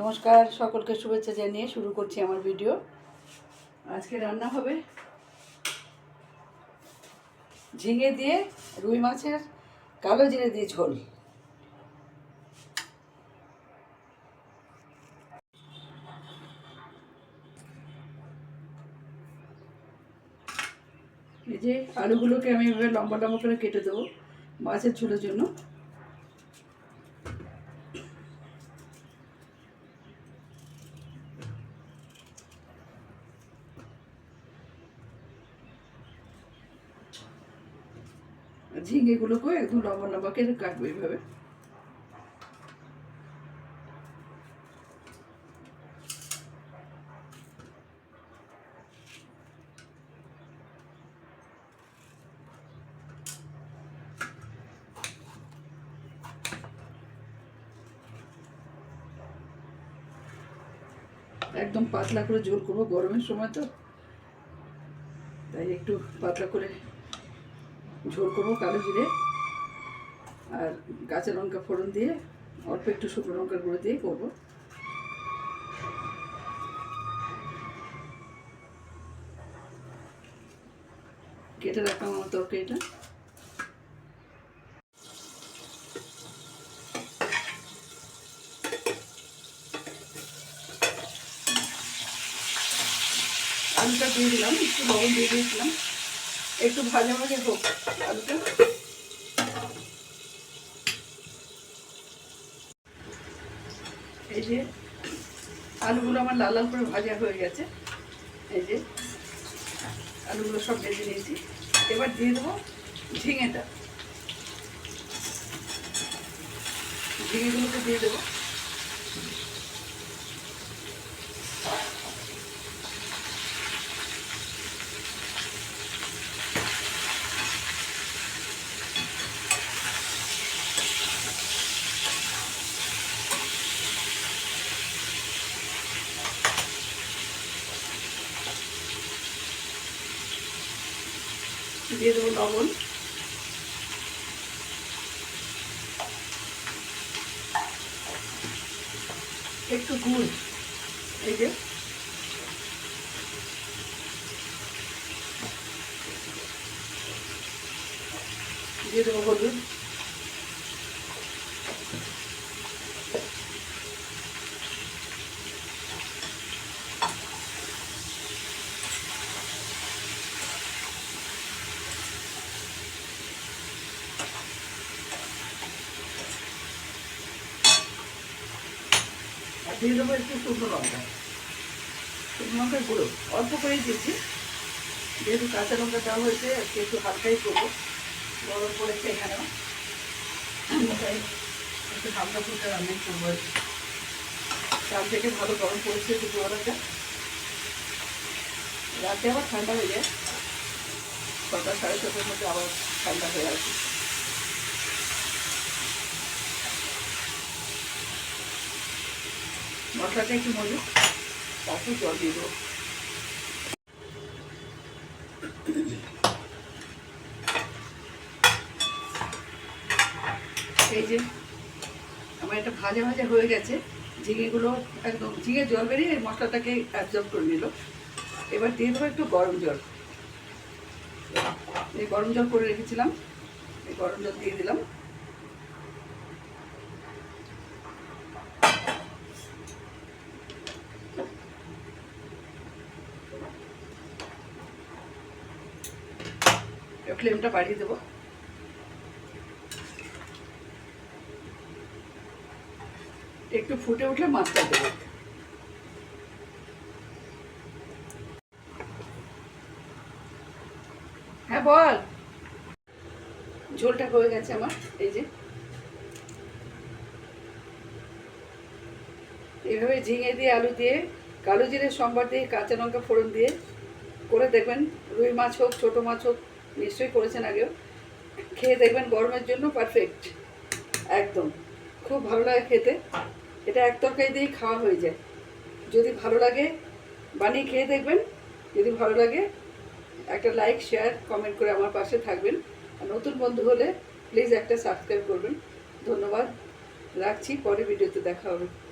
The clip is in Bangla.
নমস্কার, সকলকে শুভেচ্ছা জানিয়ে শুরু করছি আমার ভিডিও। আজকে রান্না হবে ঝিঙে দিয়ে রুই মাছের কালো জিরে দিয়ে ঝোল। এই যে আলুগুলোকে আমি এভাবে লম্বা লম্বা করে কেটে দেবো মাছের ঝোলের জন্য। ঝিঙেগুলোকেও একদম লম্বা লম্বা কেটে কাটবো এইভাবে। একদম পাতলা করে জোর করব গরমের সময় তো। তাই একটু পাতলা করে ঝোল করব কালো জিরে আর কাঁচা লঙ্কা ফোড়ন দিয়ে, অল্প একটু শুকনো লঙ্কার গুঁড়ো দিয়ে করব। কেটে রাখলাম আমার তরকারিটা। আলুটা দিয়ে দিলাম, একটু লবণ দিয়ে দিয়েছিলাম। একটু ভাজা ভাজা হোক। আলুটা। এই যে, আলুগুলো আমার লাল লাল করে ভাজা হয়ে গেছে। এই যে, আলুগুলো সব ভেজে নিয়েছি। এবার দিয়ে দেবো ঝিঙেটা। ঝিঙেগুলোকে দিয়ে দেবো। দিয়ে দেবো লবণ। একটু গুড় এই যে। দিয়ে দেবো হলুদ। দিয়ে দেবো, একটু শুকনো লঙ্কা। শুকনো লঙ্কার গুঁড়ো। অল্প করেই দিয়েছি যেহেতু কাঁচা লঙ্কা দেওয়া হয়েছে, আজকে একটু হালকাই করব। গরম পড়েছে এখানেও। একটু হালকা ফুলকা রান্নাই করব। কাল থেকে ভালো গরম পড়েছে দুপুরবেলাটা। রাতে আবার ঠান্ডা হয়ে যায়। ছটা সাড়ে ছটার মধ্যে আবার ঠান্ডা হয়ে আসে। মশলাটা একটু মজুক তারপর জল দিয়ে দেবো। এই যে, আমার এটা ভাজা ভাজা হয়ে গেছে। ঝিঙেগুলো একদম, ঝিঙে জল বেরিয়ে মশলাটাকে অ্যাবজর্ব করে নিল। এবার দিয়ে দেবো একটু গরম জল। এই গরম জল করে রেখেছিলাম। এই গরম জল দিয়ে দিলাম। ফ্লেমটা বাড়িয়ে দেবো। একটু ফুটে উঠলে মাছটা দেবো। হ্যাঁ বল। ঝোলটা হয়ে গেছে আমার, এই যে। এইভাবে ঝিঙে দিয়ে, আলু দিয়ে, কালো জিরে, সম্বার দিয়ে, কাঁচা লঙ্কা ফোড়ন দিয়ে করে দেখবেন। রুই মাছ হোক, ছোটো মাছ হোক নিশ্চয়ই করেছেন আগেও। খেয়ে দেখবেন গরমের জন্য পারফেক্ট একদম। খুব ভালো লাগে খেতে। এটা এক তরকারি দিয়েই খাওয়া হয়ে যায়। যদি ভালো লাগে, বানিয়ে খেয়ে দেখবেন। যদি ভালো লাগে, একটা লাইক শেয়ার কমেন্ট করে আমার পাশে থাকবেন। আর নতুন বন্ধু হলে প্লিজ একটা সাবস্ক্রাইব করবেন। ধন্যবাদ। রাখছি। পরে ভিডিওতে দেখা হবে।